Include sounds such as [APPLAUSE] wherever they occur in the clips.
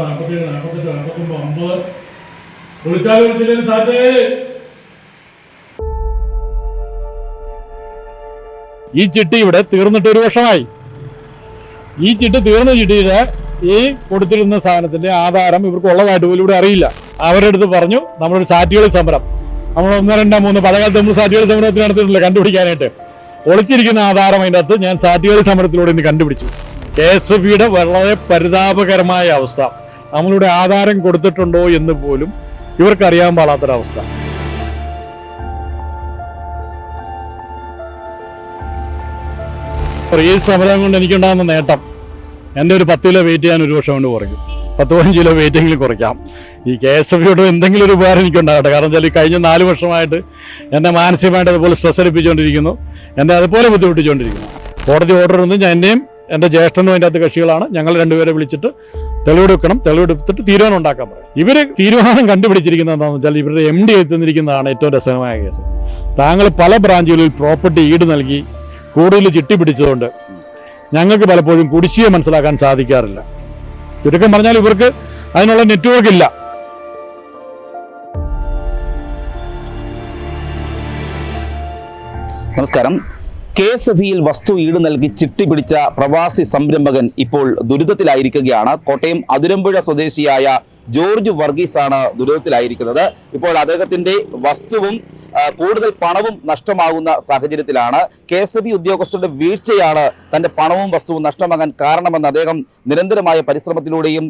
നാൽപ്പത്താറ് നാൽപ്പത്തേഴ് നാൽപ്പത്തെട്ട് നാൽപ്പത്തൊമ്പത് അമ്പത്. വിളിച്ചാലും വിളിച്ചില്ലെങ്കിൽ സാറ്റേ. ഈ ചിട്ടി ഇവിടെ തീർന്നിട്ട് ഒരു വർഷമായി. ഈ ചിട്ടി തീർന്ന ചിട്ടിയുടെ ഈ കൊടുത്തിരുന്ന സാധനത്തിന്റെ ആധാരം ഇവർക്ക് ഉള്ളതായിട്ട് പോലും ഇവിടെ അറിയില്ല. അവരുടെ അടുത്ത് പറഞ്ഞു നമ്മളൊരു സാറ്റുകളി സമരം നമ്മൾ ഒന്ന് രണ്ട് മൂന്ന് പഴയകാലത്ത് നമ്മൾ സാറ്റുകളി സമരത്തിന് നടത്തിയിട്ടില്ല കണ്ടുപിടിക്കാനായിട്ട്. ഒളിച്ചിരിക്കുന്ന ആധാരം അതിന്റെ അകത്ത് ഞാൻ സാറ്റുകളി സമരത്തിലൂടെ ഇന്ന് കണ്ടുപിടിച്ചു. കെ എസ് എഫ് വളരെ പരിതാപകരമായ അവസ്ഥ. നമ്മളിവിടെ ആധാരം കൊടുത്തിട്ടുണ്ടോ എന്ന് പോലും ഇവർക്കറിയാൻ പാടാത്തൊരവസ്ഥ. ഈ സമരം കൊണ്ട് എനിക്കുണ്ടാകുന്ന നേട്ടം എന്റെ ഒരു പത്ത് കിലോ വെയിറ്റ് ചെയ്യാൻ ഒരു വർഷം കൊണ്ട് കുറയ്ക്കും. പത്ത് പതിനഞ്ച് കിലോ വെയിറ്റെങ്കിലും കുറയ്ക്കാം. ഈ കെ എസ് എഫ് യോട് എന്തെങ്കിലും ഒരു ഉപകാരം എനിക്കുണ്ടാകട്ടെ. കാരണം വെച്ചാൽ ഈ കഴിഞ്ഞ നാല് വർഷമായിട്ട് എന്നെ മാനസികമായിട്ട് അതുപോലെ സ്ട്രെസ് അടിപ്പിച്ചുകൊണ്ടിരിക്കുന്നു. എന്നെ അതുപോലെ ബുദ്ധിമുട്ടിച്ചുകൊണ്ടിരിക്കുന്നു. കോടതി ഓർഡർ ഒന്നും ഞാൻ എന്നെയും എന്റെ ജ്യേഷ്ഠനും അതിന്റെ അകത്ത് കക്ഷികളാണ്. ഞങ്ങൾ രണ്ടുപേരെ വിളിച്ചിട്ട് തെളിവെടുക്കണം. തെളിവെടുത്തിട്ട് തീരുമാനം ഉണ്ടാക്കാൻ പറയും. ഇവർ തീരുമാനം കണ്ടുപിടിച്ചിരിക്കുന്നത് എന്താണെന്ന് വെച്ചാൽ ഇവരുടെ എം ഡി എത്തുന്നിരിക്കുന്നതാണ് ഏറ്റവും രസകരമായ കേസ്. താങ്കൾ പല ബ്രാഞ്ചുകളിൽ പ്രോപ്പർട്ടി ഈട് നൽകി കൂടുതൽ ചിട്ടി പിടിച്ചതുകൊണ്ട് ഞങ്ങൾക്ക് പലപ്പോഴും കുടിശ്ശിയെ മനസ്സിലാക്കാൻ സാധിക്കാറില്ല. ചുരുക്കം പറഞ്ഞാൽ ഇവർക്ക് അതിനുള്ള നെറ്റ്വർക്ക് ഇല്ല. നമസ്കാരം. കെ എസ് എഫ് വസ്തു ഈട് നൽകി ചിട്ടി പിടിച്ച പ്രവാസി സംരംഭകൻ ഇപ്പോൾ ദുരിതത്തിലായിരിക്കുകയാണ്. കോട്ടയം അതിരമ്പുഴ സ്വദേശിയായ ജോർജ് വർഗീസ് ആണ് ദുരിതത്തിലായിരിക്കുന്നത്. ഇപ്പോൾ അദ്ദേഹത്തിന്റെ വസ്തുവും കൂടുതൽ പണവും നഷ്ടമാകുന്ന സാഹചര്യത്തിലാണ് കെ എസ് ബി ഉദ്യോഗസ്ഥരുടെ വീഴ്ചയാണ് തന്റെ പണവും വസ്തുവും നഷ്ടമാകാൻ കാരണമെന്ന് അദ്ദേഹം നിരന്തരമായ പരിശ്രമത്തിലൂടെയും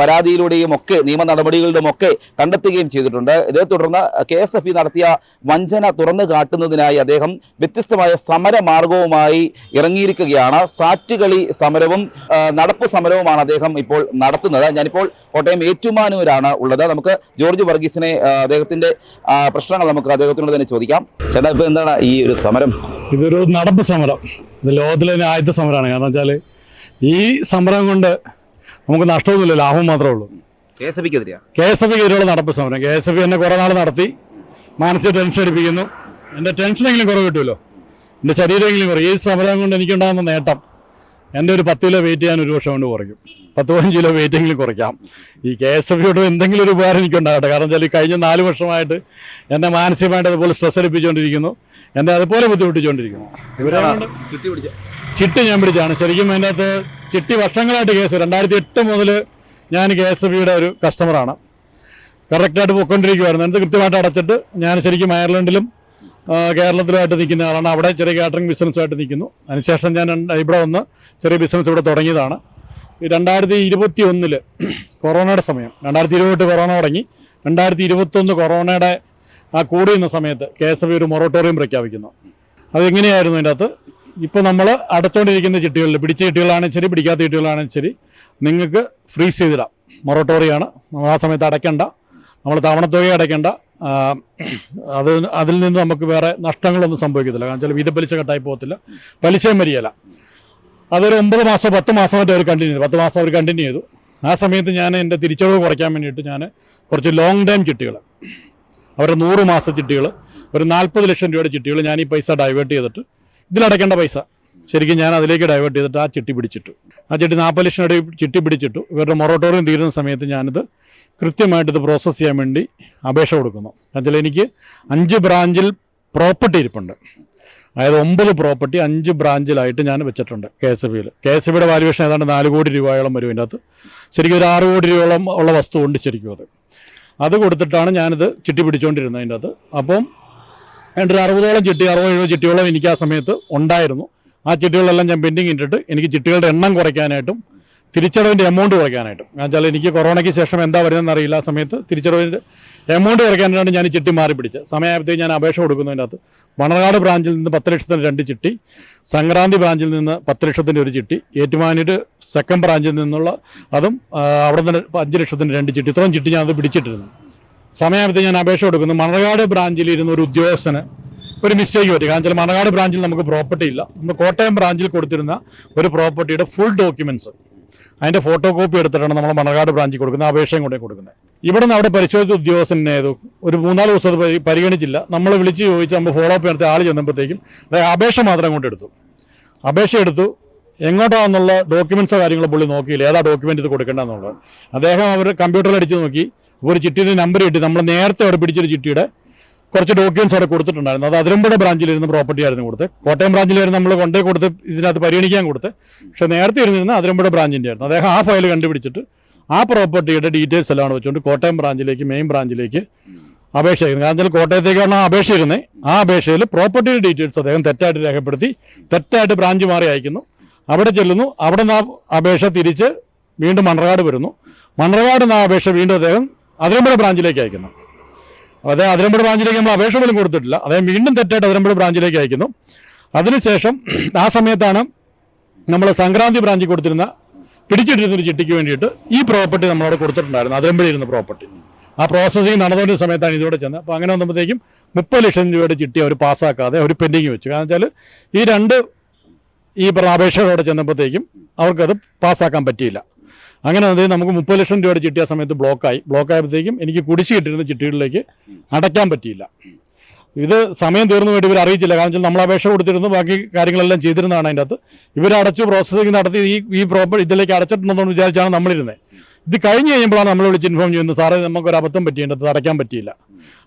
പരാതിയിലൂടെയും ഒക്കെ നിയമ നടപടികളിലും ഒക്കെ കണ്ടെത്തുകയും ചെയ്തിട്ടുണ്ട്. ഇതേ തുടർന്ന് കെ എസ് എഫ് ഇ നടത്തിയ വഞ്ചന തുറന്നു കാട്ടുന്നതിനായി അദ്ദേഹം വ്യത്യസ്തമായ സമരമാർഗവുമായി ഇറങ്ങിയിരിക്കുകയാണ്. സാറ്റുകളി സമരവും നടപ്പ് സമരവുമാണ് അദ്ദേഹം ഇപ്പോൾ നടത്തുന്നത്. ഞാനിപ്പോൾ കോട്ടയം ഏറ്റുമാനൂരാണ് ഉള്ളത്. നമുക്ക് ജോർജ് വർഗീസിനെ അദ്ദേഹത്തിന്റെ പ്രശ്നങ്ങൾ നമുക്ക് അദ്ദേഹത്തിനോട് തന്നെ ചോദിക്കാം. ചേട്ടാ ഇപ്പൊ എന്താണ് ഈ ഒരു സമരം? ഇതൊരു നടപ്പ് സമരം. ഇത് ലോകത്തിലെ തന്നെ ആദ്യത്തെ സമരമാണ്. കാരണം വെച്ചാൽ ഈ സമരം കൊണ്ട് നമുക്ക് നഷ്ടമൊന്നുമില്ല. ലാഭം മാത്രമേ ഉള്ളൂ. K S F K S F കീഴിലുള്ള നടപ്പ് സമരം. കെ എസ് എഫ് എന്നെ കുറേ നാൾ നടത്തി. മാനസിക ടെൻഷൻ അടിപ്പിക്കുന്നു. എന്റെ ടെൻഷനെങ്കിലും കുറവ് കിട്ടുമല്ലോ. എന്റെ ശരീരമെങ്കിലും കുറയും ഈ സമരം കൊണ്ട് എനിക്കുണ്ടാകുന്ന നേട്ടം എന്റെ ഒരു പത്ത് കിലോ വെയിറ്റ് ചെയ്യാൻ ഒരു വർഷം കൊണ്ട് കുറയ്ക്കും. പത്ത് പതിനഞ്ച് കിലോ വെയിറ്റെങ്കിലും കുറയ്ക്കാം. ഈ കെ എസ് എഫ് യോട് എന്തെങ്കിലും ഒരു ഉപകാരം എനിക്കുണ്ടാകട്ടെ. കാരണം വെച്ചാൽ ഈ കഴിഞ്ഞ നാല് വർഷമായിട്ട് എന്നെ മാനസികമായിട്ട് അതുപോലെ സ്ട്രെസ് എടുപ്പിച്ചുകൊണ്ടിരിക്കുന്നു എന്നെ അതുപോലെ ബുദ്ധിമുട്ടിച്ചുകൊണ്ടിരിക്കുന്നു. ഇവരാണ് ചിട്ടി ഞാൻ പിടിച്ചാണ് ശരിക്കും അതിന്റെ അകത്ത് ചിട്ടി വർഷങ്ങളായിട്ട് കേസ് രണ്ടായിരത്തി എട്ട് മുതൽ ഞാൻ കെ എസ് എഫ് ഒരു കസ്റ്റമറാണ് കറക്റ്റായിട്ട് പോയിക്കൊണ്ടിരിക്കുമായിരുന്നു എന്നിട്ട് കൃത്യമായിട്ട് അടച്ചിട്ട് ഞാൻ ശരിക്കും അയർലൻഡിലും കേരളത്തിലുമായിട്ട് നിൽക്കുന്ന ആളാണ്. അവിടെ ചെറിയ കാറ്ററിംഗ് ബിസിനസ്സുമായിട്ട് നിൽക്കുന്നു. അതിനുശേഷം ഞാൻ ഇവിടെ വന്ന് ചെറിയ ബിസിനസ് ഇവിടെ തുടങ്ങിയതാണ്. രണ്ടായിരത്തി ഇരുപത്തി ഒന്നിൽ കൊറോണയുടെ സമയം രണ്ടായിരത്തി ഇരുപത്തെട്ട് കൊറോണ തുടങ്ങി. രണ്ടായിരത്തി ഇരുപത്തൊന്ന് കൊറോണയുടെ ആ കൂടിയുന്ന സമയത്ത് കെ എസ് എഫ് ഒരു മൊറട്ടോറിയം പ്രഖ്യാപിക്കുന്നു. അതെങ്ങനെയായിരുന്നു അതിന്റെ അകത്ത് ഇപ്പോൾ നമ്മൾ അടച്ചുകൊണ്ടിരിക്കുന്ന ചിട്ടികളിൽ പിടിച്ച ചിട്ടികളാണെങ്കിൽ ശരി പിടിക്കാത്ത ചിട്ടികളാണെങ്കിൽ ശരി നിങ്ങൾക്ക് ഫ്രീസ് ചെയ്തിടാം. മൊറട്ടോറിയാണ് നമ്മൾ ആ സമയത്ത് അടയ്ക്കേണ്ട. നമ്മൾ തവണത്തുക അടയ്ക്കണ്ട. അത് അതിൽ നിന്ന് നമുക്ക് വേറെ നഷ്ടങ്ങളൊന്നും സംഭവിക്കത്തില്ല. കാരണം ചില വീതപ്പലിശ കട്ടായി പോകത്തില്ല. പലിശയും വരികയില്ല. അതൊരു ഒമ്പത് മാസം പത്ത് മാസമായിട്ട് അവർ കണ്ടിന്യൂ ചെയ്തു. പത്ത് മാസം അവർ കണ്ടിന്യൂ ചെയ്തു. ആ സമയത്ത് ഞാൻ എന്റെ തിരിച്ചടവ് കുറയ്ക്കാൻ വേണ്ടിയിട്ട് ഞാൻ കുറച്ച് ലോങ് ടൈം ചിട്ടികൾ അവരുടെ നൂറ് മാസ ചിട്ടികൾ ഒരു നാൽപ്പത് ലക്ഷം രൂപയുടെ ചിട്ടികൾ ഞാൻ ഈ പൈസ ഡൈവേർട്ട് ചെയ്തിട്ട് ഇതിലടയ്ക്കേണ്ട പൈസ. ശരിക്കും ഞാൻ അതിലേക്ക് ഡൈവേർട്ട് ചെയ്തിട്ട് ആ ചിട്ടി പിടിച്ചിട്ടു. ആ ചിട്ടി നാൽപ്പത് ലക്ഷം ചിട്ടി പിടിച്ചിട്ടു. ഇവരുടെ മൊറട്ടോറിയം തീരുന്ന സമയത്ത് ഞാനിത് കൃത്യമായിട്ട് ഇത് പ്രോസസ്സ് ചെയ്യാൻ വേണ്ടി അപേക്ഷ കൊടുക്കുന്നു. എന്നുവെച്ചാൽ എനിക്ക് അഞ്ച് ബ്രാഞ്ചിൽ പ്രോപ്പർട്ടി ഇരിപ്പുണ്ട്. അതായത് ഒമ്പത് പ്രോപ്പർട്ടി അഞ്ച് ബ്രാഞ്ചിലായിട്ട് ഞാൻ വെച്ചിട്ടുണ്ട് കെ എസ് ബിയിൽ. കെ എസ് ബിയുടെ വാല്യുവേഷൻ ഏതാണ്ട് നാല് കോടി രൂപയോളം വരും ഇതിന്റെ അകത്ത് ശരിക്കും ഒരു ആറ് കോടി രൂപയോളം ഉള്ള വസ്തു ഉണ്ട് ശരിക്കും അത്. അത് കൊടുത്തിട്ടാണ് ഞാനിത് ചിട്ടി പിടിച്ചുകൊണ്ടിരുന്നത് അതിന്റെ അകത്ത് അപ്പം എന്റെ ഒരു അറുപതോളം ചിട്ടി അറുപത് എഴുപത് ചിട്ടിയോളം എനിക്ക് ആ സമയത്ത് ഉണ്ടായിരുന്നു. ആ ചിട്ടികളെല്ലാം ഞാൻ പെൻഡിങ് ഇട്ടിട്ട് എനിക്ക് ചിട്ടികളുടെ എണ്ണം കുറയ്ക്കാനായിട്ടും തിരിച്ചടവിന്റെ എമൗണ്ട് കുറയ്ക്കാനായിട്ടും. കാരണം വെച്ചാൽ എനിക്ക് കൊറോണയ്ക്ക് ശേഷം എന്താ വരുന്നതെന്ന് അറിയില്ല ആ സമയത്ത് തിരിച്ചടവിന്റെ എമൗണ്ട് കുറയ്ക്കാനായിട്ട് ഞാൻ ചിട്ടി മാറി പിടിച്ചത്. സമയമായപ്പോഴത്തേക്ക് ഞാൻ അപേക്ഷ കൊടുക്കുന്നതിന്റെ അകത്ത്. മണർകാട് ബ്രാഞ്ചിൽ നിന്ന് പത്ത് ലക്ഷത്തിന് രണ്ട് ചിട്ടി സംക്രാന്തി ബ്രാഞ്ചിൽ നിന്ന് പത്ത് ലക്ഷത്തിന്റെ ഒരു ചിട്ടി ഏറ്റുമാനൂർ സെക്കൻഡ് ബ്രാഞ്ചിൽ നിന്നുള്ള അതും അവിടെ നിന്ന് അഞ്ച് ലക്ഷത്തിന്റെ രണ്ട് ചിട്ടി. ഇത്രയും ചിട്ടി ഞാനത് പിടിച്ചിട്ടിരുന്നു. സമയമായപ്പോഴത്തേക്ക് ഞാൻ അപേക്ഷ കൊടുക്കുന്നു. മണർകാട് ബ്രാഞ്ചിൽ ഇരുന്ന ഒരു ഉദ്യോഗസ്ഥന് ഒരു മിസ്റ്റേക്ക് പറ്റി. കാരണം വെച്ചാൽ മണർകാട് ബ്രാഞ്ചിൽ നമുക്ക് പ്രോപ്പർട്ടി ഇല്ല. നമ്മൾ കോട്ടയം ബ്രാഞ്ചിൽ കൊടുത്തിരുന്ന ഒരു പ്രോപ്പർട്ടിയുടെ ഫുൾ ഡോക്യുമെന്റ്സ് അതിന്റെ ഫോട്ടോ കോപ്പി എടുത്തിട്ടാണ് നമ്മൾ മണർകാട് ബ്രാഞ്ചിൽ കൊടുക്കുന്നത് അപേക്ഷയും കൊണ്ടേ കൊടുക്കുന്നത്. ഇവിടെ നിന്ന് അവിടെ പരിശോധിച്ച ഉദ്യോഗസ്ഥനെ ഏതു ഒരു മൂന്നാൽ ദിവസം അത് പരിഗണിച്ചില്ല. നമ്മൾ വിളിച്ച് ചോദിച്ച് നമ്മൾ ഫോളോ അപ്പ് നടത്തിയ ആൾ ചെന്നപ്പോഴത്തേക്കും അതായത് അപേക്ഷ മാത്രം കൊണ്ടെടുത്തു അപേക്ഷ എടുത്തു. എങ്ങോട്ടാണെന്നുള്ള ഡോക്യുമെൻസോ കാര്യങ്ങളോ പുള്ളി നോക്കിയില്ല. ഏതാ ഡോക്യുമെന്റ് ഇത് കൊടുക്കേണ്ടതെന്നുള്ളത്. അദ്ദേഹം അവർ കമ്പ്യൂട്ടറിൽ അടിച്ച് നോക്കി. ഒരു ചിട്ടിയുടെ നമ്പർ കിട്ടി. നമ്മൾ നേരത്തെ അവിടെ പിടിച്ചൊരു ചിട്ടിയുടെ കുറച്ച് ഡോക്യുമെന്റ്സ് അവിടെ കൊടുത്തിട്ടുണ്ടായിരുന്നു. അത് അതിരമ്പുഴ ബ്രാഞ്ചിലിരുന്ന പ്രോപ്പർട്ടി ആയിരുന്നു കൊടുത്ത് കോട്ടയം ബ്രാഞ്ചിലായിരുന്നു നമ്മൾ കൊണ്ടേ കൊടുത്ത് ഇതിനകത്ത് പരിഗണിക്കാൻ കൊടുത്ത്. പക്ഷെ നേരത്തെ ഇരുന്നിരുന്ന അതിരമ്പുഴ ബ്രാഞ്ചിന്റെ ആയിരുന്നു. അദ്ദേഹം ആ ഫയൽ കണ്ടുപിടിച്ചിട്ട് ആ പ്രോപ്പർട്ടിയുടെ ഡീറ്റെയിൽസ് എല്ലാം വെച്ചുകൊണ്ട് കോട്ടയം ബ്രാഞ്ചിലേക്ക് മെയിൻ ബ്രാഞ്ചിലേക്ക് അപേക്ഷ ആയിരുന്നു കാരണം വെച്ചാൽ കോട്ടയത്തേക്കാണ് ആ അപേക്ഷ ഇരുന്നത് ആ അപേക്ഷയിൽ പ്രോപ്പർട്ടിയുടെ ഡീറ്റെയിൽസ് അദ്ദേഹം തെറ്റായിട്ട് രേഖപ്പെടുത്തി തെറ്റായിട്ട് ബ്രാഞ്ച് മാറി അയക്കുന്നു. അവിടെ ചെല്ലുന്നു. അവിടെ നിന്ന് ആ അപേക്ഷ തിരിച്ച് വീണ്ടും മണ്ണർകാട് വരുന്നു. മണ്ണർകാട് നിന്ന് ആ അപേക്ഷ വീണ്ടും അദ്ദേഹം അതിരമ്പുഴ ബ്രാഞ്ചിലേക്ക് അയക്കുന്നു. അതെ അതിരമ്പുഴ ബ്രാഞ്ചിലേക്ക് നമ്മൾ അപേക്ഷ പോലും കൊടുത്തിട്ടില്ല. അദ്ദേഹം വീണ്ടും തെറ്റായിട്ട് അതിരമ്പുഴ ബ്രാഞ്ചിലേക്ക് അയക്കുന്നു. അതിനുശേഷം ആ സമയത്താണ് നമ്മൾ സംക്രാന്തി ബ്രാഞ്ചിൽ കൊടുത്തിരുന്ന പിടിച്ചിട്ടിരുന്ന ഒരു ചിട്ടിക്ക് വേണ്ടിയിട്ട് ഈ പ്രോപ്പർട്ടി നമ്മളവിടെ കൊടുത്തിട്ടുണ്ടായിരുന്നു. അതിരമ്പുഴ ഇരുന്ന പ്രോപ്പർട്ടി. ആ പ്രോസസ്സിംഗ് നടന്നുകൊണ്ടിരുന്ന സമയത്താണ് ഇതിവിടെ ചെന്നത്. അപ്പോൾ അങ്ങനെ വന്നപ്പോഴത്തേക്കും മുപ്പത് ലക്ഷം രൂപയുടെ ചിട്ടി അവർ പാസ്സാക്കാതെ അവർ പെൻഡിങ് വെച്ചു. കാരണം വെച്ചാൽ ഈ രണ്ട് ഈ അപേക്ഷകളോടെ ചെന്നപ്പോഴത്തേക്കും അവർക്കത് പാസ്സാക്കാൻ പറ്റിയില്ല. അങ്ങനെ അത് നമുക്ക് മുപ്പത് ലക്ഷം രൂപയുടെ ചിട്ടിയ സമയത്ത് ബ്ലോക്കായി. ബ്ലോക്ക് ആയപ്പോഴത്തേക്കും എനിക്ക് കുടിശ്ശി കിട്ടിയിരുന്ന ചിട്ടികളിലേക്ക് അടയ്ക്കാൻ പറ്റിയില്ല. ഇത് സമയം തീർന്നു വേണ്ടി ഇവർ അറിയിച്ചില്ല. കാരണം വെച്ചാൽ നമ്മൾ അപേക്ഷ കൊടുത്തിരുന്നു ബാക്കി കാര്യങ്ങളെല്ലാം ചെയ്തിരുന്നതാണ് അതിന്റെ അകത്ത് ഇവർ അടച്ചു പ്രോസസ്സിംഗ് നടത്തി ഈ ഈ പ്രോപ്പർട്ടി ഇതിലേക്ക് അടച്ചിട്ടുണ്ടെന്ന് വിചാരിച്ചാണ് നമ്മളിരുന്നത് ഇത് കഴിഞ്ഞ് കഴിയുമ്പോഴാണ് നമ്മൾ വിളിച്ച് ഇൻഫോം ചെയ്യുന്നത് സാറേ നമുക്കൊരു അബദ്ധം പറ്റിയതിന്റെ അടയ്ക്കാൻ പറ്റിയില്ല.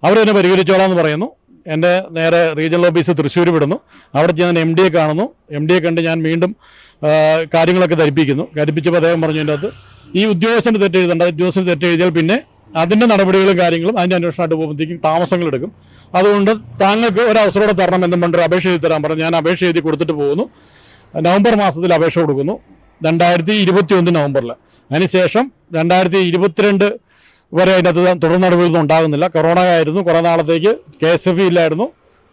അവർ പരിഹരിച്ചോളാം എന്ന് പറയുന്നു. എന്റെ നേരെ റീജിയണൽ ഓഫീസ് തൃശ്ശൂർ വിടുന്നു അവിടെ ഞാൻ എം ഡിയെ കാണുന്നു. എം ഡിയെ കണ്ട് ഞാൻ വീണ്ടും കാര്യങ്ങളൊക്കെ ധരിപ്പിക്കുന്നു. ധരിപ്പിച്ചപ്പോൾ അദ്ദേഹം പറഞ്ഞു എന്റെ അകത്ത് ഈ ഉദ്യോഗസ്ഥന് തെറ്റ് എഴുതേണ്ട. ഉദ്യോഗസ്ഥന് തെറ്റ് എഴുതിയാൽ പിന്നെ അതിന്റെ നടപടികളും കാര്യങ്ങളും അതിന്റെ അന്വേഷണമായിട്ട് പോകുമ്പോഴത്തേക്കും താമസങ്ങൾ എടുക്കും. അതുകൊണ്ട് താങ്കൾക്ക് ഒരു അവസരം കൂടെ തരണം എന്നും പറഞ്ഞൊരു അപേക്ഷ എഴുതി തരാൻ പറഞ്ഞു. ഞാൻ അപേക്ഷ എഴുതി കൊടുത്തിട്ട് പോകുന്നു. നവംബർ മാസത്തിൽ അപേക്ഷ കൊടുക്കുന്നു. രണ്ടായിരത്തി ഇരുപത്തി ഒന്ന് നവംബറിൽ അതിനുശേഷം രണ്ടായിരത്തി ഇരുപത്തിരണ്ട് വരെ അതിനകത്ത് തുടർ ഉണ്ടാകുന്നില്ല. കൊറോണ ആയിരുന്നു. കുറേ നാളത്തേക്ക് കെ എസ് എഫ് ഇല്ലായിരുന്നു.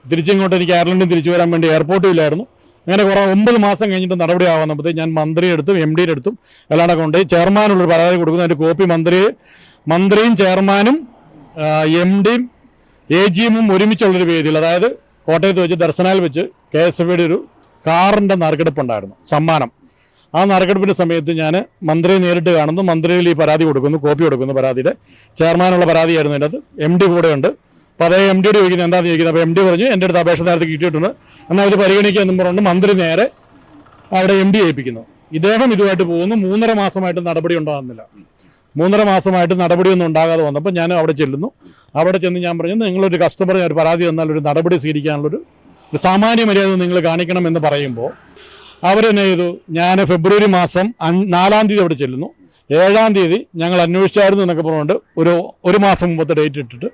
തിരിച്ചിങ്ങോട്ട് എനിക്ക് അയർലൻഡിൽ തിരിച്ചു വരാൻ വേണ്ടി എയർപോർട്ടും ഇല്ലായിരുന്നു. അങ്ങനെ കുറേ ഒമ്പത് മാസം കഴിഞ്ഞിട്ട് നടപടി ആവുന്നപ്പോഴത്തേക്ക് ഞാൻ മന്ത്രിയുടെ അടുത്തും എം ഡിയുടെ അടുത്തും എല്ലാം കൊണ്ട് ചെയർമാനുള്ളൊരു പരാതി കൊടുക്കുന്നു. അതിന്റെ കോപ്പി മന്ത്രി മന്ത്രിയും ചെയർമാനും എം ഡിയും എ ജിയും ഒരുമിച്ചുള്ളൊരു വേദിയിൽ അതായത് കോട്ടയത്ത് വെച്ച് ദർശനാൽ വെച്ച് കെ എസ് എഫ് ഒരു കാറിന്റെ നറുക്കെടുപ്പുണ്ടായിരുന്നു സമ്മാനം. ആ നറുക്കെടുപ്പിന്റെ സമയത്ത് ഞാൻ മന്ത്രിയെ നേരിട്ട് കാണുന്നു. മന്ത്രിയിൽ ഈ പരാതി കൊടുക്കുന്നു. കോപ്പി കൊടുക്കുന്നു പരാതിയുടെ. ചെയർമാനുള്ള പരാതിയായിരുന്നു എന്റെ അത് എം ഡി കൂടെ ഉണ്ട്. അപ്പോൾ അതേ എം ഡിയോട് ചോദിക്കുന്നത് എന്താണെന്ന് ചോദിക്കുന്നത് അപ്പോൾ എം ഡി പറഞ്ഞു എന്റെ അടുത്ത് അപേക്ഷ നേരത്തെ കിട്ടിയിട്ടുണ്ട്. എന്നാൽ ഇത് പരിഗണിക്കുക എന്നും പറഞ്ഞുകൊണ്ട് മന്ത്രി നേരെ അവിടെ എം ഡി ഏൽപ്പിക്കുന്നു. ഇദ്ദേഹം ഇതുമായിട്ട് പോകുന്നു. മൂന്നര മാസമായിട്ട് നടപടി ഉണ്ടാകുന്നില്ല. മൂന്നര മാസമായിട്ട് നടപടിയൊന്നും ഉണ്ടാകാതെ വന്നപ്പോൾ ഞാൻ അവിടെ ചെല്ലുന്നു. അവിടെ ചെന്ന് ഞാൻ പറഞ്ഞു നിങ്ങളൊരു കസ്റ്റമർ ഒരു പരാതി തന്നാൽ ഒരു നടപടി സ്വീകരിക്കാനുള്ളൊരു സാമാന്യ മര്യാദ നിങ്ങൾ കാണിക്കണം എന്ന് പറയുമ്പോൾ അവരെന്നെ ചെയ്തു ഞാൻ ഫെബ്രുവരി മാസം നാലാം തീയതി അവിടെ ചെല്ലുന്നു. ഏഴാം തീയതി ഞങ്ങൾ അന്വേഷിച്ചായിരുന്നു എന്നൊക്കെ പറഞ്ഞുകൊണ്ട് ഒരു ഒരു മാസം മുമ്പത്തെ ഡേറ്റ് ഇട്ടിട്ട്.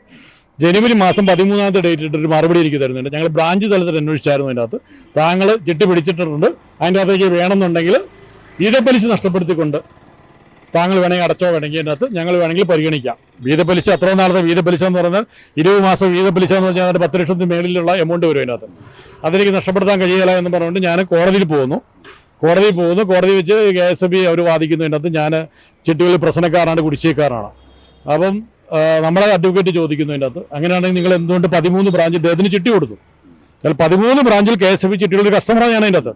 ജനുവരി മാസം പതിമൂന്നാമത്തെ ഡേറ്റ് ഇട്ടിട്ട് ഒരു മറുപടി എനിക്ക് തരുന്നുണ്ട്. ഞങ്ങൾ ബ്രാഞ്ച് തലത്തിൽ അന്വേഷിച്ചായിരുന്നു അതിന്റെ അകത്ത്. താങ്കൾ ചിട്ടി പിടിച്ചിട്ടുണ്ട്. അതിന്റെ അകത്തേക്ക് വേണമെന്നുണ്ടെങ്കിൽ വീതപ്പലിശ നഷ്ടപ്പെടുത്തിക്കൊണ്ട് താങ്കൾ വേണമെങ്കിൽ അടച്ചോ വേണമെങ്കിൽ അതിനകത്ത് ഞങ്ങൾ വേണമെങ്കിൽ പരിഗണിക്കാം. വീതപലിശ എത്ര നാളത്തെ പലിശ എന്ന് പറഞ്ഞാൽ ഇരുപത് മാസം വീതപ്പലിശ എന്ന് പറഞ്ഞാൽ അതിന്റെ പത്ത് ലക്ഷത്തിന് മേളിലുള്ള എമൗണ്ട് വരും അതിനകത്ത് അതിലേക്ക് നഷ്ടപ്പെടുത്താൻ കഴിയില്ല എന്ന് പറഞ്ഞുകൊണ്ട് ഞാൻ കോടതിയിൽ പോകുന്നു. കോടതിയിൽ പോകുന്നു. കോടതി വെച്ച് കെ എസ് ബി അവർ വാദിക്കുന്നതിനകത്ത് ഞാൻ ചിട്ടികളിൽ പ്രശ്നക്കാരാണ് കുടിശ്ശേക്കാരാണ് അപ്പം നമ്മളെ അഡ്വക്കേറ്റ് ചോദിക്കുന്നു അതിനകത്ത് അങ്ങനെയാണെങ്കിൽ നിങ്ങൾ എന്തുകൊണ്ട് പതിമൂന്ന് ബ്രാഞ്ച് ഇദ്ദേഹത്തിന് ചിട്ടി കൊടുത്തു? പതിമൂന്ന് ബ്രാഞ്ചിൽ കെ എസ് ബി ചിട്ടികളുടെ കസ്റ്റമറാണ് ഞാൻ അതിന്റെ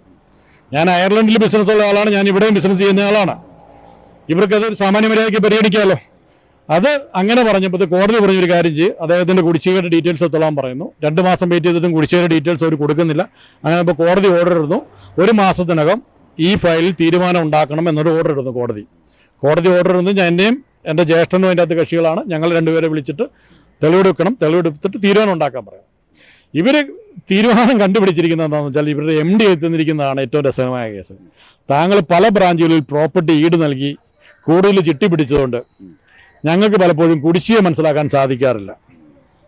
ഞാൻ അയർലൻഡിൽ ബിസിനസ് ഉള്ള ആളാണ്. ഞാൻ ഇവിടെയും ബിസിനസ് ചെയ്യുന്ന ആളാണ്. ഇവർക്കത് സാമാന്യ മര്യാദയ്ക്ക് പരിഗണിക്കാമല്ലോ. അത് അങ്ങനെ പറഞ്ഞപ്പോൾ കോടതി പറഞ്ഞൊരു കാര്യം ചെയ്യും. അദ്ദേഹത്തിന്റെ കുടിശ്ശികയുടെ ഡീറ്റെയിൽസ് എത്തോളാൻ പറയുന്നു. രണ്ട് മാസം വെയിറ്റ് ചെയ്തിട്ടും കുടിശ്ശികയുടെ ഡീറ്റെയിൽസ് അവർ കൊടുക്കുന്നില്ല. അങ്ങനെ ഇപ്പോൾ കോടതി ഓർഡർ ഇടുന്നു. ഒരു മാസത്തിനകം ഈ ഫയലിൽ തീരുമാനം ഉണ്ടാക്കണം എന്നൊരു ഓർഡർ ഇടുന്നു കോടതി. കോടതി ഓർഡർ ഇടുന്നു. ഞാൻ എന്നെയും എന്റെ ജ്യേഷ്ഠനും അതിന്റെ അകത്ത് കക്ഷികളാണ്. ഞങ്ങൾ രണ്ടുപേരെ വിളിച്ചിട്ട് തെളിവെടുക്കണം തെളിവെടുത്തിട്ട് തീരുമാനം ഉണ്ടാക്കാൻ പറയാം. ഇവർ തീരുമാനം കണ്ടുപിടിച്ചിരിക്കുന്നത് എന്താണെന്ന് വെച്ചാൽ ഇവരുടെ എം ഡി എത്തുന്നിരിക്കുന്നതാണ് ഏറ്റവും രസകരമായ കേസ്. താങ്കൾ പല ബ്രാഞ്ചുകളിൽ പ്രോപ്പർട്ടി ഈട് നൽകി കൂടുതൽ ചിട്ടി പിടിച്ചതുകൊണ്ട് ഞങ്ങൾക്ക് പലപ്പോഴും കുടിശ്ശിയെ മനസ്സിലാക്കാൻ സാധിക്കാറില്ല.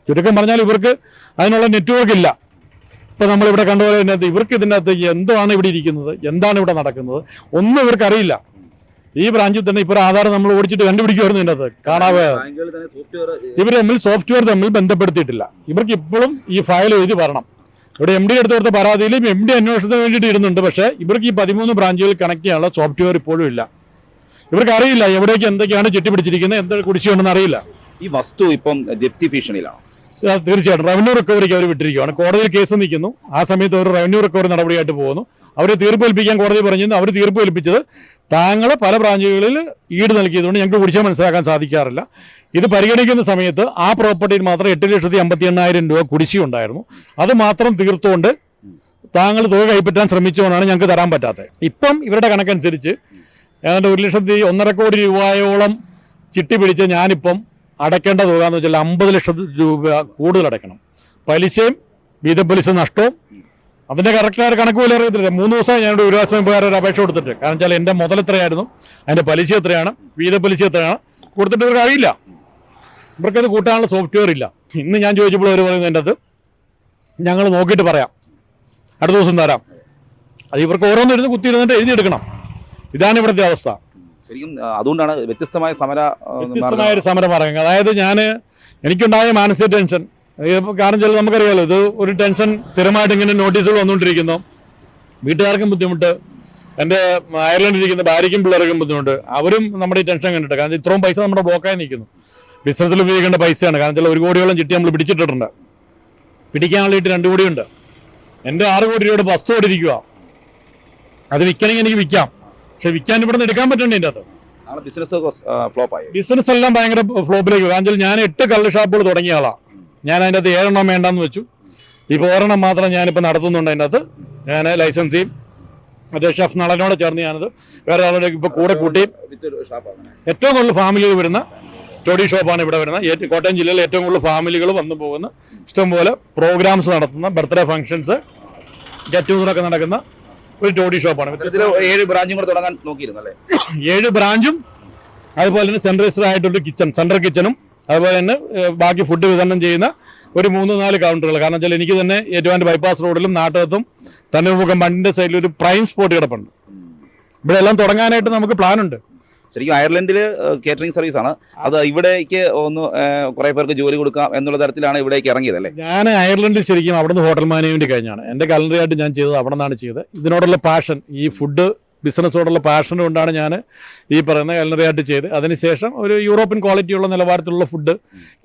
ചുരുക്കം പറഞ്ഞാൽ ഇവർക്ക് അതിനുള്ള നെറ്റ്വർക്ക് ഇല്ല. ഇപ്പം നമ്മളിവിടെ കണ്ടുപോലെ ഇതിനകത്ത് ഇവർക്ക് ഇതിനകത്ത് എന്താണ് ഇവിടെ ഇരിക്കുന്നത് എന്താണ് ഇവിടെ നടക്കുന്നത് ഒന്നും ഇവർക്കറിയില്ല ഈ ബ്രാഞ്ചിൽ തന്നെ ഇപ്പോൾ ആധാർ നമ്മൾ ഓടിച്ചിട്ട് കണ്ടുപിടിക്കുമായിരുന്നു ഇതിനകത്ത് കാണാതെ. തന്നെ ഇവർ തമ്മിൽ സോഫ്റ്റ്വെയർ തമ്മിൽ ബന്ധപ്പെടുത്തിയിട്ടില്ല. ഇവർക്ക് ഇപ്പോഴും ഈ ഫയൽ എഴുതി വരണം. ഇവിടെ എം ഡി എടുത്ത് കൊടുത്ത പരാതിയിലും എം ഡി അന്വേഷണത്തിന് വേണ്ടിയിട്ട് ഇരുന്നുണ്ട്. പക്ഷേ ഇവർക്ക് ഈ പതിമൂന്ന് ബ്രാഞ്ചുകൾ കണക്ട് ചെയ്യാനുള്ള സോഫ്റ്റ്വെയർ ഇപ്പോഴും ഇല്ല. ഇവർക്ക് അറിയില്ല എവിടേക്ക് എന്തൊക്കെയാണ് ചുറ്റി പിടിച്ചിരിക്കുന്നത് എന്തൊക്കെ കുടിശ്ശിയുണ്ടെന്ന് അറിയില്ല. ഈ വസ്തു ഇപ്പം ജപ്തി ഭീഷണിയിലാണ്. തീർച്ചയായിട്ടും. റവന്യൂ റിക്കവറിക്ക് അവർ വിട്ടിരിക്കുകയാണ്. കോടതിയിൽ കേസ് നിൽക്കുന്നു. ആ സമയത്ത് അവർ റവന്യൂ റിക്കവറി നടപടിയായിട്ട് പോകുന്നു. അവരെ തീർപ്പ് ഏൽപ്പിക്കാൻ കോടതി പറഞ്ഞിരുന്നു. അവർ തീർപ്പ് ഏൽപ്പിച്ചത് താങ്കൾ പല ബ്രാഞ്ചുകളിൽ ഈട് നൽകിയതുകൊണ്ട് ഞങ്ങൾക്ക് കുടിശ്ശിക മനസ്സിലാക്കാൻ സാധിക്കാറില്ല. ഇത് പരിഗണിക്കുന്ന സമയത്ത് ആ പ്രോപ്പർട്ടിയിൽ മാത്രം എട്ട് ലക്ഷത്തി അമ്പത്തി എണ്ണായിരം രൂപ കുടിശ്ശിയുണ്ടായിരുന്നു അത് മാത്രം തീർത്തുകൊണ്ട് താങ്കൾ തുക കൈപ്പറ്റാൻ ശ്രമിച്ചുകൊണ്ടാണ് ഞങ്ങൾക്ക് തരാൻ പറ്റാത്തത്. ഇപ്പം ഇവരുടെ കണക്കനുസരിച്ച് ഏതാണ്ട് ഒരു ലക്ഷത്തി ഒന്നര കോടി രൂപയോളം ചിട്ടി പിടിച്ച് ഞാനിപ്പം അടയ്ക്കേണ്ട തുക എന്ന് വെച്ചാൽ അമ്പത് ലക്ഷം രൂപ കൂടുതൽ അടയ്ക്കണം. പലിശയും വീത പലിശ നഷ്ടവും. അതിന്റെ കറക്റ്റായ കണക്ക് പോലും അറിയത്തില്ല. മൂന്ന് ദിവസം ഞാനിവിടെ ഒരു ദിവസം വേറെ ഒരു അപേക്ഷ കൊടുത്തിട്ട്. കാരണം വെച്ചാൽ എന്റെ മുതൽ എത്രയായിരുന്നു? അതിന്റെ പലിശ എത്രയാണ്? വീത പലിശ എത്രയാണ്? കൊടുത്തിട്ട് ഇവർക്ക് അറിയില്ല. ഇവർക്കത് കൂട്ടാനുള്ള സോഫ്റ്റ്വെയർ ഇല്ല. ഇന്ന് ഞാൻ ചോദിച്ചപ്പോൾ അവർ പറയുന്നതിന്റെ അത് ഞങ്ങൾ നോക്കിയിട്ട് പറയാം. അടുത്ത ദിവസം തരാം. അത് ഇവർക്ക് ഓരോന്നിരുന്ന് കുത്തിയിരുന്നിട്ട് എഴുതിയെടുക്കണം. ഇതാണ് ഇവിടുത്തെ അവസ്ഥ. ശരിക്കും അതുകൊണ്ടാണ് വ്യത്യസ്തമായ സമര വ്യത്യസ്തമായ ഒരു സമരം പറയുന്നത്. അതായത് ഞാൻ എനിക്കുണ്ടായ മാനസിക ടെൻഷൻ. കാരണം ചില നമുക്കറിയാലോ ഇത് ഒരു ടെൻഷൻ സ്ഥിരമായിട്ട് ഇങ്ങനെ നോട്ടീസുകൾ വന്നുകൊണ്ടിരിക്കുന്നു. വീട്ടുകാർക്കും ബുദ്ധിമുട്ട്. എന്റെ അയർലൻഡിൽ ഇരിക്കുന്ന ഭാര്യയ്ക്കും പിള്ളേർക്കും ബുദ്ധിമുട്ട്. അവരും നമ്മുടെ ഈ ടെൻഷൻ കണ്ടിട്ട് കാരണം ഇത്രയും പൈസ നമ്മുടെ ബ്ലോക്കായി നിൽക്കുന്നു. ബിസിനസ്സിൽ ഉപയോഗിക്കേണ്ട പൈസയാണ്. കാരണം ചില ഒരു കോടിയോളം ചിട്ടി നമ്മൾ പിടിച്ചിട്ടിട്ടുണ്ട്. പിടിക്കാനുള്ളിട്ട് രണ്ട് കോടിയുണ്ട്. എന്റെ ആറ് കോടി രൂപയുടെ വസ്തു ഓടിരിക്കുക അത് വിൽക്കണമെങ്കിൽ എനിക്ക് വിൽക്കാം. പക്ഷെ വിൽക്കാൻ ഇവിടെ നിന്ന് എടുക്കാൻ പറ്റണ്ടേ ഇതിന്റെ അകത്ത്. ബിസിനസ് എല്ലാം ഭയങ്കര ഫ്ലോപ്പിലേക്ക് കാരണം വെച്ചാൽ ഞാൻ എട്ട് കള്ള് ഷാപ്പുകൾ തുടങ്ങിയ ആളാണ് ഞാൻ അതിന്റെ അകത്ത് ഏഴെണ്ണം വേണ്ടെന്ന് വെച്ചു. ഇപ്പോൾ ഒരെണ്ണം മാത്രം ഞാനിപ്പോൾ നടത്തുന്നുണ്ട് അതിന്റെ അകത്ത്. ഞാൻ ലൈസൻസ് ചെയ്യും മറ്റേ ഷെഫ് നളനോട് ചേർന്ന് ഞാനത്. വേറെ ആളുടെ ഇപ്പോൾ കൂടെ കൂട്ടി. ഏറ്റവും കൂടുതൽ ഫാമിലികൾ വരുന്ന ടോഡി ഷോപ്പാണ് ഇവിടെ വരുന്നത്. കോട്ടയം ജില്ലയിൽ ഏറ്റവും കൂടുതൽ ഫാമിലികൾ വന്നു പോകുന്ന ഇഷ്ടംപോലെ പ്രോഗ്രാംസ് നടത്തുന്ന ബർത്ത്ഡേ ഫംഗ്ഷൻസ് ഗെറ്റ് ടുഗതറൊക്കെ നടക്കുന്ന ഒരു ടോഡി ഷോപ്പാണ്. ഏഴ് ബ്രാഞ്ചും കൂടെ തുടങ്ങാൻ നോക്കിയിരുന്നു അല്ലേ? [COUGHS] ഏഴ് ബ്രാഞ്ചും അതുപോലെ തന്നെ സെൻട്രൈസ്ഡ് ആയിട്ടുള്ള കിച്ചൺ സെൻട്രൽ കിച്ചണും അതുപോലെ തന്നെ ബാക്കി ഫുഡ് വിതരണം ചെയ്യുന്ന ഒരു മൂന്ന് നാല് കൗണ്ടറുകൾ കാരണം വെച്ചാൽ എനിക്ക് തന്നെ ഏറ്റുവാന്റെ ബൈപ്പാസ് റോഡിലും നാട്ടകത്തും തണ്ണീർമുഖം ബണ്ടിന്റെ സൈഡിൽ ഒരു പ്രൈം സ്പോട്ട് കിടപ്പുണ്ട്. ഇവിടെ എല്ലാം തുടങ്ങാനായിട്ട് നമുക്ക് പ്ലാൻ ഉണ്ട്. ശരിക്കും അയർലൻഡിൽ കേറ്ററിംഗ് സർവീസ് ആണ്. അത് ഇവിടേക്ക് ഒന്ന് കുറെ പേർക്ക് ജോലി കൊടുക്കാം എന്നുള്ള തരത്തിലാണ് ഇവിടേക്ക് ഇറങ്ങിയത് അല്ലേ? ഞാൻ അയർലൻഡിൽ ശരിക്കും അവിടുന്ന് ഹോട്ടൽ മാനേജ്മെന്റ് കഴിഞ്ഞാണ്. എന്റെ കലണ്ടറിയായിട്ട് ഞാൻ ചെയ്തത് അവിടെ നിന്നാണ് ചെയ്തത്. ഇതിനോടുള്ള പാഷൻ ഈ ഫുഡ് ബിസിനസ്സോടുള്ള പാഷൻ കൊണ്ടാണ് ഞാൻ ഈ പറയുന്ന കലണ്ടറിയായിട്ട് ചെയ്ത് അതിനുശേഷം ഒരു യൂറോപ്യൻ ക്വാളിറ്റിയുള്ള നിലവാരത്തിലുള്ള ഫുഡ്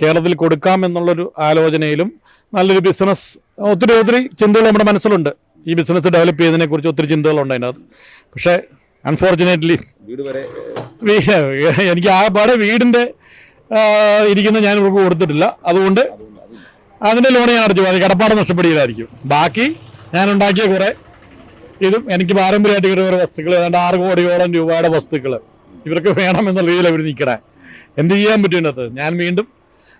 കേരളത്തിൽ കൊടുക്കാം എന്നുള്ളൊരു ആലോചനയിലും നല്ലൊരു ബിസിനസ് ഒത്തിരി ഒത്തിരി ചിന്തകൾ നമ്മുടെ മനസ്സിലുണ്ട്. ഈ ബിസിനസ് ഡെവലപ്പ് ചെയ്തതിനെ കുറിച്ച് ഒത്തിരി ചിന്തകളുണ്ട് അതിനകത്ത്. പക്ഷേ അൺഫോർച്ചുനേറ്റ്ലി വീട് വരെ എനിക്ക് പാടെ വീടിന്റെ ആ, ഇരിക്കുന്ന ഞാൻ ഇവർക്ക് കൊടുത്തിട്ടില്ല. അതുകൊണ്ട് അതിന്റെ ലോൺ ഞാൻ അടച്ചു. പോകാം കടപ്പാട് നഷ്ടപ്പെടുകയില്ലായിരിക്കും ബാക്കി ഞാൻ ഉണ്ടാക്കിയ കുറെ ഇതും എനിക്ക് പാരമ്പര്യമായിട്ട് കിട്ടുന്ന വസ്തുക്കൾ ഏതാണ്ട് ആറ് കോടിയോളം രൂപയുടെ വസ്തുക്കൾ ഇവർക്ക് വേണമെന്നുള്ള രീതിയിൽ അവർ നിൽക്കണേ. എന്ത് ചെയ്യാൻ പറ്റുന്നത് ഇതിനകത്ത്? ഞാൻ വീണ്ടും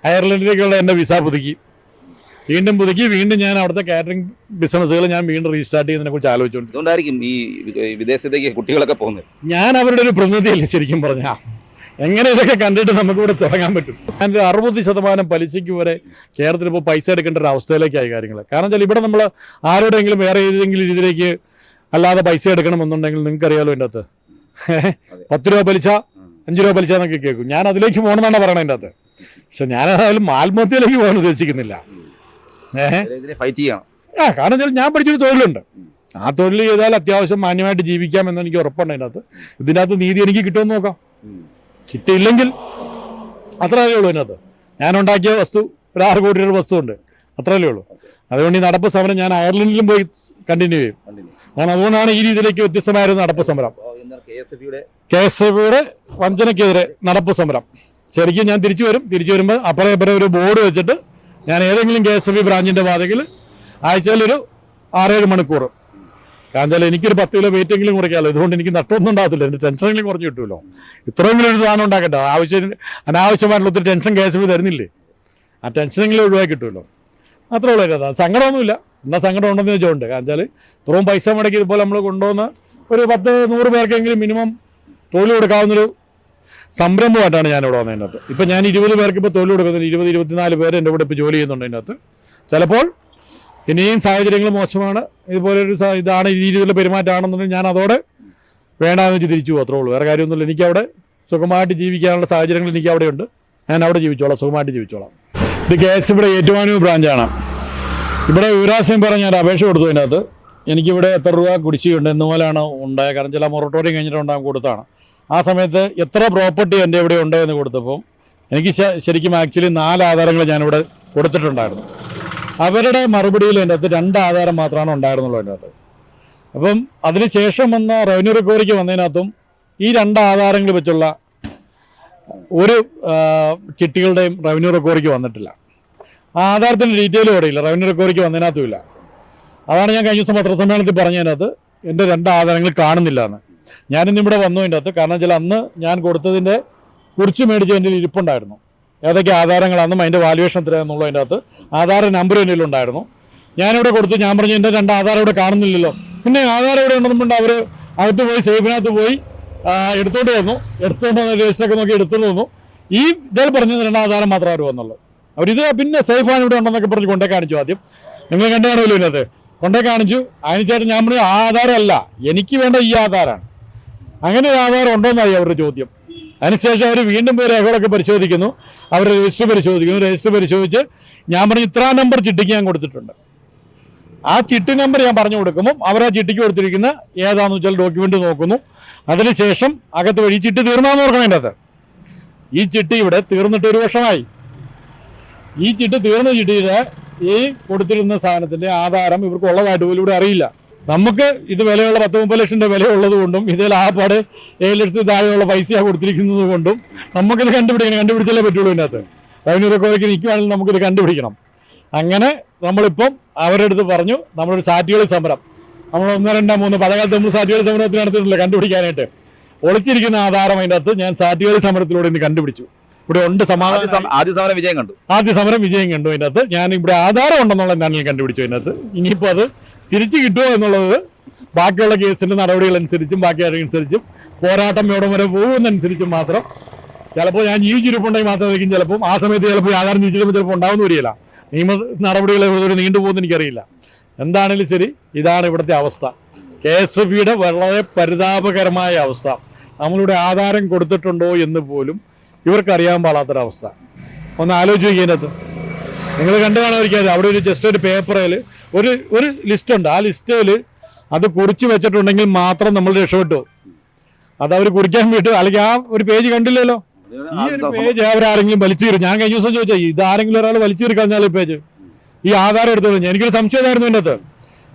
അയർലൻഡിലേക്കുള്ള എന്റെ വിസ പുതുക്കി. വീണ്ടും പുതുക്കി വീണ്ടും ഞാൻ അവിടുത്തെ കാറ്ററിംഗ് ബിസിനസ്സുകൾ ഞാൻ വീണ്ടും റീസ്റ്റാർട്ട് ചെയ്യുന്നതിനെ കുറിച്ച് ആലോചിച്ചുകൊണ്ട്. അതുകൊണ്ടായിരിക്കും ഈ വിദേശത്തേക്ക് കുട്ടികളൊക്കെ പോകുന്നത്. ഞാൻ അവരുടെ ഒരു പ്രതിനിധിയല്ലേ ശരിക്കും പറഞ്ഞാ. എങ്ങനെ ഇതൊക്കെ കണ്ടിട്ട് നമുക്ക് ഇവിടെ തുടങ്ങാൻ പറ്റും? അതിന്റെ അറുപത് ശതമാനം പലിശയ്ക്ക് വരെ കേരളത്തിൽ ഇപ്പോൾ പൈസ എടുക്കേണ്ട ഒരു അവസ്ഥയിലേക്കായി കാര്യങ്ങൾ കാരണം വെച്ചാൽ ഇവിടെ നമ്മൾ ആരോടെങ്കിലും വേറെ ഏതെങ്കിലും രീതിയിലേക്ക് അല്ലാതെ പൈസ എടുക്കണമെന്നുണ്ടെങ്കിൽ നിങ്ങൾക്ക് അറിയാലോ എന്റെ അകത്ത് പത്ത് രൂപ പലിശ അഞ്ച് രൂപ പലിശ എന്നൊക്കെ കേൾക്കും. ഞാൻ അതിലേക്ക് പോകണമെന്നാണ് പറയണത് എന്റെ അകത്ത് പക്ഷെ ഞാനതായാലും ആത്മഹത്യയിലേക്ക് പോകാൻ ഉദ്ദേശിക്കുന്നില്ല. ഫൈറ്റ് ചെയ്യണം. ആ കാരണം ഞാൻ പഠിച്ചൊരു തൊഴിലുണ്ട്. ആ തൊഴിൽ ചെയ്താൽ അത്യാവശ്യം മാന്യമായിട്ട് ജീവിക്കാം എന്ന് എനിക്ക് ഉറപ്പുണ്ട് അതിനകത്ത്. ഇതിനകത്ത് നീതി എനിക്ക് കിട്ടുമെന്ന് നോക്കാം. കിട്ടിയില്ലെങ്കിൽ അത്രയേ ഉള്ളൂ അതിനകത്ത് ഞാൻ ഉണ്ടാക്കിയ വസ്തു ഒരു ആറ് കോടി രൂപ വസ്തു ഉണ്ട് അത്രയല്ലേ ഉള്ളൂ. അതുകൊണ്ട് ഈ നടപ്പ് സമരം ഞാൻ അയർലൻഡിലും പോയി കണ്ടിന്യൂ ചെയ്യും. കാരണം അതുകൊണ്ടാണ് ഈ രീതിയിലേക്ക് വ്യത്യസ്തമായിരുന്നു നടപ്പ് സമരം. കെ എസ് എഫ് ബിയുടെ വഞ്ചനക്കെതിരെ നടപ്പ് സമരം. ശരിക്കും ഞാൻ തിരിച്ചു വരും. തിരിച്ചു വരുമ്പോൾ അപ്പുറം ഇപ്പുറം ഒരു ബോർഡ് വെച്ചിട്ട് ഞാൻ ഏതെങ്കിലും കെ എസ് എഫ് ബി ബ്രാഞ്ചിന്റെ വാതകിൽ ആഴ്ചയിലൊരു ആറേഴ് മണിക്കൂർ. കാരണം എനിക്കൊരു പത്ത് കിലോ വെയിറ്റെങ്കിലും കുറയ്ക്കാമല്ലോ. ഇതുകൊണ്ട് എനിക്ക് നഷ്ടമൊന്നും ഉണ്ടാകത്തില്ല. എന്റെ ടെൻഷനെങ്കിലും കുറഞ്ഞു കിട്ടുമല്ലോ. ഇത്രയെങ്കിലും ഒരു സാധനം ഉണ്ടാക്കട്ടെ. ആവശ്യം അനാവശ്യമായിട്ടുള്ള ഒത്തിരി ടെൻഷൻ കെ എസ് ബി തരുന്നില്ലേ? ആ ടെൻഷനെങ്കിലും ഒഴിവാക്കി കിട്ടുമല്ലോ. അത്രേ ഉള്ളൂ കഥ. സങ്കടമൊന്നുമില്ല. എന്നാൽ സങ്കടം ഉണ്ടെന്ന് വെച്ചോണ്ട് കാരണം വെച്ചാൽ ഇത്രയും പൈസ മുടക്കി ഇതുപോലെ നമ്മൾ കൊണ്ടുവന്ന് ഒരു പത്ത് നൂറ് പേർക്കെങ്കിലും മിനിമം തൊഴിൽ കൊടുക്കാവുന്നൊരു സംരംഭമായിട്ടാണ് ഞാൻ ഇവിടെ വന്നതിനകത്ത് ഇപ്പം ഞാൻ ഇരുപത് പേർക്ക് ഇപ്പോൾ തൊഴിൽ കൊടുക്കുന്നത് ഇരുപത് ഇരുപത്തിനാല് പേര് എന്റെ കൂടെ ഇപ്പോൾ ജോലി ചെയ്യുന്നുണ്ട് അതിനകത്ത്. ചിലപ്പോൾ ഇനിയും സാഹചര്യങ്ങൾ മോശമാണ്. ഇതുപോലെ ഒരു ഇതാണ് ഈ രീതിയിലുള്ള പെരുമാറ്റമാണെന്നുണ്ടെങ്കിൽ ഞാൻ അതോടെ വേണ്ടാന്ന് വെച്ച് തിരിച്ചു പോകും. അത്രേ ഉള്ളൂ. വേറെ കാര്യമൊന്നുമില്ല. എനിക്കവിടെ സുഖമായിട്ട് ജീവിക്കാനുള്ള സാഹചര്യങ്ങൾ എനിക്ക് അവിടെ ഉണ്ട് ഞാൻ അവിടെ ജീവിച്ചോളാം. സുഖമായിട്ട് ജീവിച്ചോളാം. ഇത് കെ എസ് ഇവിടെ ഏറ്റുമാനൂർ ബ്രാഞ്ചാണ്. ഇവിടെ വിവരാശയം പറഞ്ഞ ഞാൻ അപേക്ഷ കൊടുത്തു അതിനകത്ത്. എനിക്കിവിടെ എത്ര രൂപ കുടിശ്ശിയുണ്ട് എന്നുപോലെയാണ് ഉണ്ടായ കാരണം ചില മൊറട്ടോറിയം കഴിഞ്ഞിട്ടുണ്ടാകും കൊടുത്താണ്. ആ സമയത്ത് എത്ര പ്രോപ്പർട്ടി എന്റെ ഇവിടെ ഉണ്ട് എന്ന് കൊടുത്തപ്പോൾ എനിക്ക് ശരിക്കും ആക്ച്വലി നാല് ആധാരങ്ങൾ ഞാനിവിടെ കൊടുത്തിട്ടുണ്ടായിരുന്നു. അവരുടെ മറുപടിയിൽ എന്റെ അകത്ത് രണ്ട് ആധാരം മാത്രമാണ് ഉണ്ടായിരുന്നുള്ളൂ എന്റെ അകത്ത്. അപ്പം അതിനുശേഷം വന്ന റവന്യൂ റിക്കവറിക്ക് വന്നതിനകത്തും ഈ രണ്ട് ആധാരങ്ങൾ വെച്ചുള്ള ഒരു ചിട്ടികളുടെയും റവന്യൂ റിക്കവറിക്ക് വന്നിട്ടില്ല. ആ ആധാരത്തിന്റെ ഡീറ്റെയിലും ഇവിടെ ഇല്ല റവന്യൂ റിക്കവറിക്ക് വന്നതിനകത്തും ഇല്ല. അതാണ് ഞാൻ കഴിഞ്ഞ ദിവസം പത്രസമ്മേളനത്തിൽ പറഞ്ഞതിനകത്ത് എന്റെ രണ്ട് ആധാരങ്ങൾ കാണുന്നില്ല എന്ന്. ഞാനിന്ന് ഇവിടെ വന്നു അതിന്റെ അകത്ത്. കാരണം വെച്ചാൽ അന്ന് ഞാൻ കൊടുത്തതിന്റെ കുറിച്ച് മേടിച്ച് എന്റെ ഇരിപ്പുണ്ടായിരുന്നു. ഏതൊക്കെ ആധാരങ്ങളാണെന്നും അതിന്റെ വാല്യുവേഷൻ എത്രയാണെന്നുള്ളതിന്റെ അകത്ത്. ആധാര നമ്പർ എന്റെ ഉണ്ടായിരുന്നു. ഞാനിവിടെ കൊടുത്തു. ഞാൻ പറഞ്ഞു എന്റെ രണ്ട് ആധാരം ഇവിടെ കാണുന്നില്ലല്ലോ. പിന്നെ ആധാരം ഇവിടെ ഉണ്ടെന്നുണ്ട് അവർ അകത്ത് പോയി സേഫിനകത്ത് പോയി എടുത്തോണ്ട് വന്നു. എടുത്തോണ്ട് വന്ന് രജിസ്റ്ററൊക്കെ നോക്കി എടുത്തോണ്ട് വന്നു. ഈ ഇതിൽ പറഞ്ഞത് രണ്ട് ആധാരം മാത്രമേ അവർ വന്നുള്ളൂ. അവരിത് പിന്നെ സേഫാണ് ഇവിടെ ഉണ്ടെന്നൊക്കെ പറഞ്ഞ് കൊണ്ടേ കാണിച്ചു ആദ്യം. നിങ്ങൾ കണ്ടു കാണുമല്ലോ ഇതിനകത്ത്. കൊണ്ടേ കാണിച്ചു. അതിന് ചേട്ടൻ ഞാൻ പറഞ്ഞു ആ ആധാരമല്ല എനിക്ക് വേണ്ട ഈ ആധാരമാണ് അങ്ങനെ ഉണ്ടോന്നായി അവരുടെ ചോദ്യം. അതിനുശേഷം അവർ വീണ്ടും പോയി രേഖകളൊക്കെ പരിശോധിക്കുന്നു. അവരുടെ രജിസ്റ്റർ പരിശോധിക്കുന്നു. രജിസ്റ്റർ പരിശോധിച്ച് ഞാൻ പറഞ്ഞു ഇത്ര നമ്പർ ചിട്ടിക്ക് ഞാൻ കൊടുത്തിട്ടുണ്ട്. ആ ചിട്ടി നമ്പർ ഞാൻ പറഞ്ഞു കൊടുക്കുമ്പോൾ അവർ ആ ചിട്ടിക്ക് കൊടുത്തിരിക്കുന്ന ഏതാണെന്ന് വെച്ചാൽ ഡോക്യുമെന്റ് നോക്കുന്നു. അതിനുശേഷം അകത്ത് വഴി ചിട്ടി തീർന്നാന്ന് ഓർക്കണം അത് ഈ ചിട്ടി ഇവിടെ തീർന്നിട്ട് ഒരു വർഷമായി. ഈ ചിട്ടി തീർന്ന ചിട്ടിയുടെ ഈ കൊടുത്തിരുന്ന സാധനത്തിന്റെ ആധാരം ഇവർക്ക് ഉള്ളതായിട്ട് പോലും ഇവിടെ അറിയില്ല. നമുക്ക് ഇത് വിലയുള്ള പത്ത് മുപ്പത് ലക്ഷം രൂപ വിലയുള്ളത് കൊണ്ടും ഇതിൽ ആപ്പാട് ഏഴ് ലക്ഷത്തിൽ താഴെയുള്ള പൈസയാണ് കൊടുത്തിരിക്കുന്നത് കൊണ്ടും നമുക്കിത് കണ്ടുപിടിക്കണം. കണ്ടുപിടിച്ചാലേ പറ്റുള്ളൂ ഇതിനകത്ത്. റവന്യൂ റെക്കോർഡിക്ക് നിൽക്കുവാണെങ്കിൽ നമുക്കിത് കണ്ടുപിടിക്കണം. അങ്ങനെ നമ്മളിപ്പം അവരുടെ അടുത്ത് പറഞ്ഞു നമ്മളൊരു സാറ്റുകളി സമരം. നമ്മൾ ഒന്ന് രണ്ട് മൂന്ന് പലകാലത്ത് നമ്മൾ സാറ്റുകളി സമരത്തിന് നടത്തിയിട്ടില്ല കണ്ടുപിടിക്കാനായിട്ട്. ഒളിച്ചിരിക്കുന്ന ആധാരം അതിന്റെ അകത്ത് ഞാൻ സാറ്റുകളി സമരത്തിലൂടെ ഇന്ന് കണ്ടുപിടിച്ചു. ഇവിടെ ഉണ്ട് സമാധാന ആദ്യ സമരം വിജയം കണ്ടു. ആദ്യ സമരം വിജയം കണ്ടു അതിനകത്ത് ഞാൻ ഇവിടെ ആധാരം ഉണ്ടെന്നുള്ള ഞാൻ കണ്ടുപിടിച്ചു അതിനകത്ത് ഇനിയിപ്പോൾ അത് തിരിച്ചു കിട്ടുമോ എന്നുള്ളത് ബാക്കിയുള്ള കേസിന്റെ നടപടികൾ അനുസരിച്ചും ബാക്കി അനുസരിച്ചും പോരാട്ടം എവിടം വരെ പോകുന്നതനുസരിച്ചും മാത്രം ചിലപ്പോൾ ഞാൻ ജീവിച്ചിരിപ്പുണ്ടെങ്കിൽ മാത്രമായിരിക്കും ചിലപ്പോൾ ആ സമയത്ത് ചിലപ്പോൾ ആധാരം തിരിച്ചിടുമ്പോൾ ചിലപ്പോൾ ഉണ്ടാവുന്ന വരികയില്ല. നിയമ നടപടികൾ ഒരു നീണ്ടുപോകുന്ന എനിക്കറിയില്ല. എന്താണെങ്കിലും ശരി ഇതാണ് ഇവിടുത്തെ അവസ്ഥ. കെ എസ് എഫ് ഇയുടെ വളരെ പരിതാപകരമായ അവസ്ഥ. നമ്മളിവിടെ ആധാരം കൊടുത്തിട്ടുണ്ടോ എന്ന് പോലും ഇവർക്കറിയാൻ പാടാത്തൊരവസ്ഥ. ഒന്ന് ആലോചിച്ച് നോക്കിയതിനകത്ത്. നിങ്ങൾ കണ്ടു കാണാതിരിക്കാതെ അവിടെ ഒരു ജസ്റ്റ് ഒരു പേപ്പറിൽ ഒരു ഒരു ലിസ്റ്റ് ഉണ്ട് ആ ലിസ്റ്റിൽ അത് കുറിച്ച് വെച്ചിട്ടുണ്ടെങ്കിൽ മാത്രം നമ്മൾ രക്ഷപ്പെട്ടു. അത് അവർ കുറിക്കാൻ വിട്ടു. അല്ലെങ്കിൽ ആ ഒരു പേജ് കണ്ടില്ലല്ലോ. ഈ ഒരു പേജ് അവരാരെങ്കിലും വലിച്ചു കയറി ഞാൻ കഴിഞ്ഞ ദിവസം ചോദിച്ചാൽ ഇത് ആരെങ്കിലും ഒരാൾ വലിച്ചു കയറി കളഞ്ഞാൽ ഈ പേജ്? ഈ ആധാരം എടുത്തു കഴിഞ്ഞാൽ എനിക്കൊരു സംശയമായിരുന്നു എന്റെ അകത്ത്.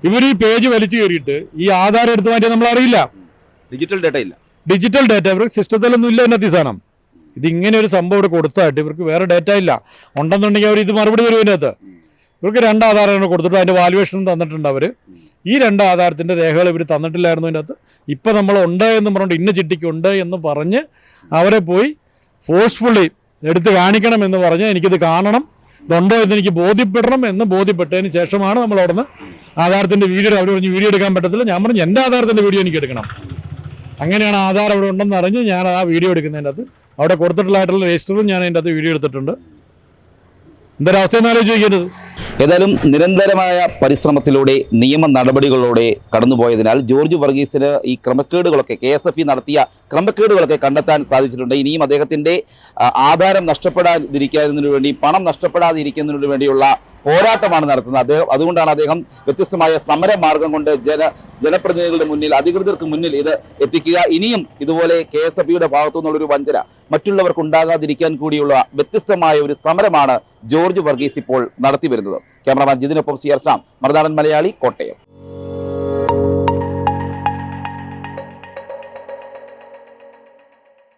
ഇവർ ഈ പേജ് വലിച്ചു കയറിയിട്ട് ഈ ആധാരം എടുത്തു മാറ്റിയാൽ നമ്മൾ അറിയില്ല. ഡിജിറ്റൽ ഡേറ്റ ഇല്ല. ഡിജിറ്റൽ ഡേറ്റ ഇവർക്ക് സിസ്റ്റത്തിലൊന്നും ഇല്ല എന്നത്തെ സാധനം. ഇത് ഇങ്ങനെ ഒരു സംഭവം ഇവിടെ കൊടുത്തായിട്ട് ഇവർക്ക് വേറെ ഡേറ്റ ഇല്ല. ഉണ്ടെന്നുണ്ടെങ്കിൽ അവർ ഇത് മറുപടി തരും ഇതിനകത്ത്. ഇവർക്ക് രണ്ട് ആധാരങ്ങൾ കൊടുത്തിട്ട് അതിന്റെ വാല്യുവേഷനും തന്നിട്ടുണ്ട് അവർ ഈ രണ്ട് ആധാരത്തിന്റെ രേഖകൾ ഇവർ തന്നിട്ടില്ലായിരുന്നു ഇതിനകത്ത് ഇപ്പൊ നമ്മൾ ഉണ്ട് എന്ന് പറഞ്ഞുകൊണ്ട് ഇന്ന ചിട്ടിക്ക് ഉണ്ട് എന്ന് പറഞ്ഞ് അവരെ പോയി ഫോഴ്സ്ഫുള്ളി എടുത്ത് കാണിക്കണം എന്ന് പറഞ്ഞ് എനിക്കിത് കാണണം. ഇതുണ്ടോ എന്ന് എനിക്ക് ബോധ്യപ്പെടണം എന്ന് ബോധ്യപ്പെട്ടതിന് ശേഷമാണ് നമ്മൾ അവിടുന്ന് ആധാരത്തിന്റെ വീഡിയോ അവർ പറഞ്ഞ് വീഡിയോ എടുക്കാൻ പറ്റത്തില്ല. ഞാൻ പറഞ്ഞു എന്റെ ആധാരത്തിന്റെ വീഡിയോ എനിക്ക് എടുക്കണം. അങ്ങനെയാണ് ആധാർ അവിടെ ഉണ്ടെന്ന് അറിഞ്ഞ് ഞാൻ ആ വീഡിയോ എടുക്കുന്നതിന്റെ അകത്ത്. അവിടെ കൊടുത്തിട്ടുള്ളതായിട്ടുള്ള രജിസ്റ്ററും ഞാൻ അതിന്റെ അകത്ത് വീഡിയോ എടുത്തിട്ടുണ്ട്. എന്തൊരവസ്ഥയെന്ന് ഏതായാലും നിരന്തരമായ പരിശ്രമത്തിലൂടെ നിയമ നടപടികളിലൂടെ കടന്നുപോയതിനാൽ ജോർജ് വർഗീസിന് ഈ ക്രമക്കേടുകളൊക്കെ കെ എസ് എഫ് ഇ നടത്തിയ ക്രമക്കേടുകളൊക്കെ കണ്ടെത്താൻ സാധിച്ചിട്ടുണ്ട്. ഇനിയും അദ്ദേഹത്തിന്റെ ആധാരം നഷ്ടപ്പെടാതിരിക്കുന്നതിനു വേണ്ടി പണം നഷ്ടപ്പെടാതിരിക്കുന്നതിനു വേണ്ടിയുള്ള പോരാട്ടമാണ് നടത്തുന്നത്. അദ്ദേഹം അതുകൊണ്ടാണ് അദ്ദേഹം വ്യത്യസ്തമായ സമരമാർഗം കൊണ്ട് ജന ജനപ്രതിനിധികളുടെ മുന്നിൽ അധികൃതർക്ക് മുന്നിൽ ഇത് എത്തിക്കുക. ഇനിയും ഇതുപോലെ കെ എസ് എഫ് ബിയുടെ ഭാഗത്തു നിന്നുള്ളൊരു വഞ്ചന മറ്റുള്ളവർക്ക് ഉണ്ടാകാതിരിക്കാൻ കൂടിയുള്ള വ്യത്യസ്തമായ ഒരു സമരമാണ് ജോർജ് വർഗീസ് ഇപ്പോൾ നടത്തി വരുന്നത് ക്യാമറമാൻ ജിതിനൊപ്പം സി ആർ ശ്യാം. മറുനാടൻ മലയാളി കോട്ടയം.